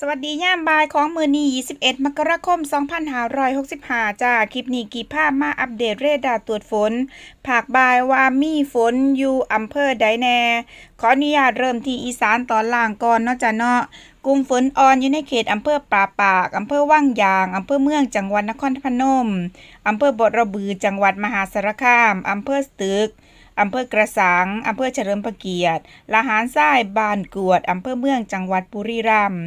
สวัสดีย่ามบายของมือนี21 มกราคม 2565จ้าคลิปนี้กี่ภาพมาอัปเดตเรดาร์ตรวจฝน ภาคบายว่ามีฝนอยู่อำเภอใดแน่ ขออนุญาตเริ่มที่อีสานตอนล่างก่อนเนาะจ้าเนาะกลุ่มฝนอ่อนอยู่ในเขตอำเภอป่าปาก อำเภอว่างยาง อำเภอเมืองจังหวัดนครพนม อำเภอบทระบือจังหวัดมหาสารคาม อำเภอสตึกอำเภอกระสัง อำเภอเฉลิมพระเกียรติละหารทรายบ้านกวด อำเภอเมืองจังหวัดบุรีรัมย์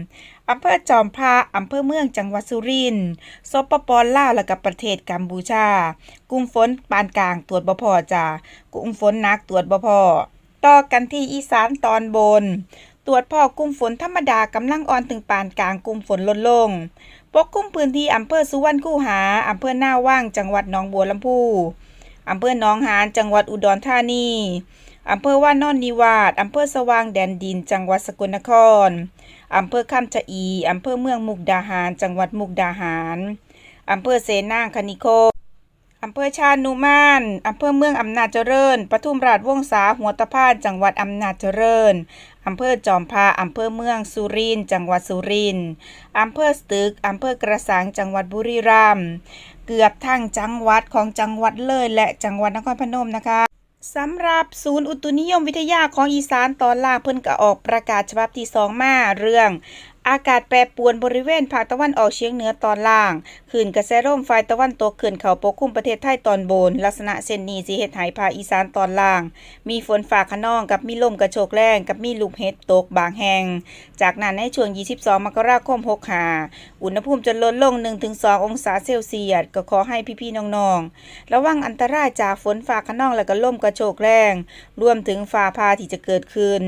อำเภอจอมพระอำเภอเมืองจังหวัดสุรินทร์สปปลาวและกับประเทศกัมพูชา กลุ่มฝนปานกลางตรวจบ่พอจ้ากลุ่มฝนหนักตรวจบ่พอต่อกันที่อีสานตอนบน ตรวจพอกลุ่มฝนธรรมดากำลังอ่อนถึงปานกลางกลุ่มฝนลดลง ปกคลุมพื้นที่อำเภอสุวรรณคูหาอำเภอหน้าว่างจังหวัดหนองบัวลำพูอำเภอหนองหานจังหวัดอุดรธานี อำเภอว่านอนนิวาสอำเภอสว่างแดนดิน จังหวัดสกลนคร อำเภอคำชะอี อำเภอเมืองมุกดาหาร จังหวัดมุกดาหาร อำเภอเสนางคณิโคมอำเภอชาญนุมานอำเภอเมืองอำนาจเจริญ ปทุมราชวงศาหัวตะพาน จังหวัดอำนาจเจริญ อำเภอจอมพระอำเภอเมืองสุรินทร์จังหวัดสุรินทร์อำเภอสตึก อำเภอกระสัง จังหวัดบุรีรัมย์ เกือบทั้งจังหวัดของจังหวัดเลยและจังหวัดนครพนมนะคะ สำหรับศูนย์อุตุนิยมวิทยาของอีสานตอนล่างเพิ่นก็ออกประกาศฉบับที่สองมาเรื่อง อากาศแปรปรวนบริเวณภาคตะวันออกเฉียงเหนือตอนล่างคลื่นกระแสลมฝ่ายตะวันตกขึ้นเขาปกคลุมประเทศไทยตอนบน ลักษณะเช่นนี้สิเฮ็ดให้ภาคอีสานตอนล่าง มีฝนฟ้าคะนองกับมีลมกระโชกแรงกับมีลูกเห็บตกบางแห่ง จากนั้นในช่วง 22 มกราคม 65 อุณหภูมิจะลดลง 1-2 องศาเซลเซียสก็ขอให้พี่ๆน้องๆ ระวังอันตรายจากฝนฟ้าคะนองและก็ลมกระโชกแรง รวมถึงฟ้าผ่าที่จะเกิดขึ้น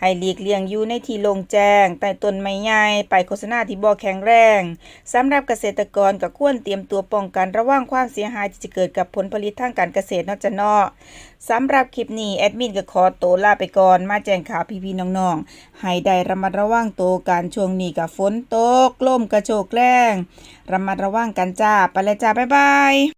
ให้หลีกเลี่ยงอยู่ในที่โล่งแจ้งใต้ต้นไม้ใหญ่ไปโฆษณาที่บ่แข็งแรงสำหรับเกษตรกรก็ควรเตรียมตัวป้องกันระวังความเสียหายที่จะเกิดกับผลผลิตทางการเกษตรนอกจะเนาะสำหรับคลิปนี้แอดมินก็ขอตัวลาไปก่อนมาแจ้งข่าวพี่ๆน้องๆให้ได้ระมัดระวังตัวการช่วงนี้กับฝนตกลมกระโชกแรงระมัดระวังกันจ้าไปเลยจ้าบ๊ายบาย